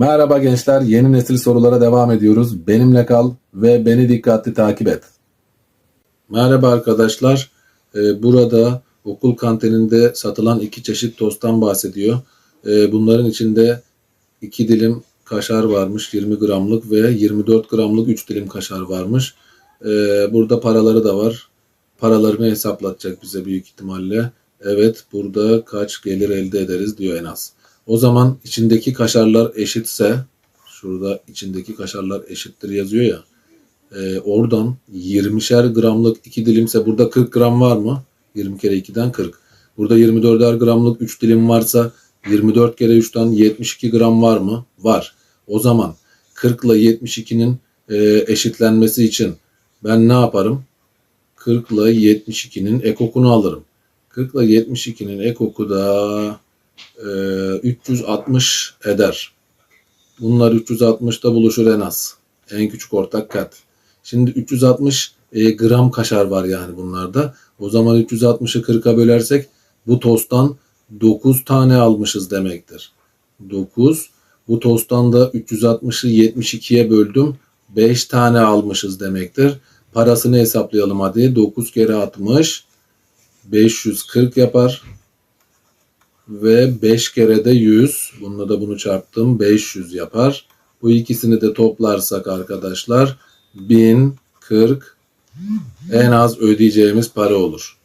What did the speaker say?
Merhaba gençler, yeni nesil sorulara devam ediyoruz. Benimle kal ve beni dikkatli takip et. Merhaba arkadaşlar, Ee, burada okul kantininde satılan iki çeşit tosttan bahsediyor. Ee, bunların içinde iki dilim kaşar varmış, 20 gramlık ve 24 gramlık 3 dilim kaşar varmış. Ee, burada paraları da var. Paralarını hesaplatacak bize büyük ihtimalle. Evet, burada kaç gelir elde ederiz diyor en az. O zaman içindeki kaşarlar eşitse, şurada içindeki kaşarlar eşittir yazıyor ya. e, oradan 20'şer gramlık 2 dilimse burada 40 gram var mı? 20 kere 2'den 40. Burada 24'er gramlık 3 dilim varsa 24 kere 3'ten 72 gram var mı? Var. O zaman 40 ile 72'nin e, eşitlenmesi için ben ne yaparım? 40 ile 72'nin ekokunu alırım. 40 ile 72'nin ekoku da e, 360 eder. Bunlar 360'da buluşur en az. En küçük ortak kat. Şimdi 360 e, gram kaşar var yani bunlarda. O zaman 360'ı 40'a bölersek bu tosttan 9 tane almışız demektir. 9. Bu tosttan da 360'ı 72'ye böldüm. 5 tane almışız demektir. Parasını hesaplayalım hadi. 9 kere 60 540 yapar ve 5 kere de 100. Bununla da bunu çarptım. 500 yapar. Bu ikisini de toplarsak arkadaşlar 1040 en az ödeyeceğimiz para olur.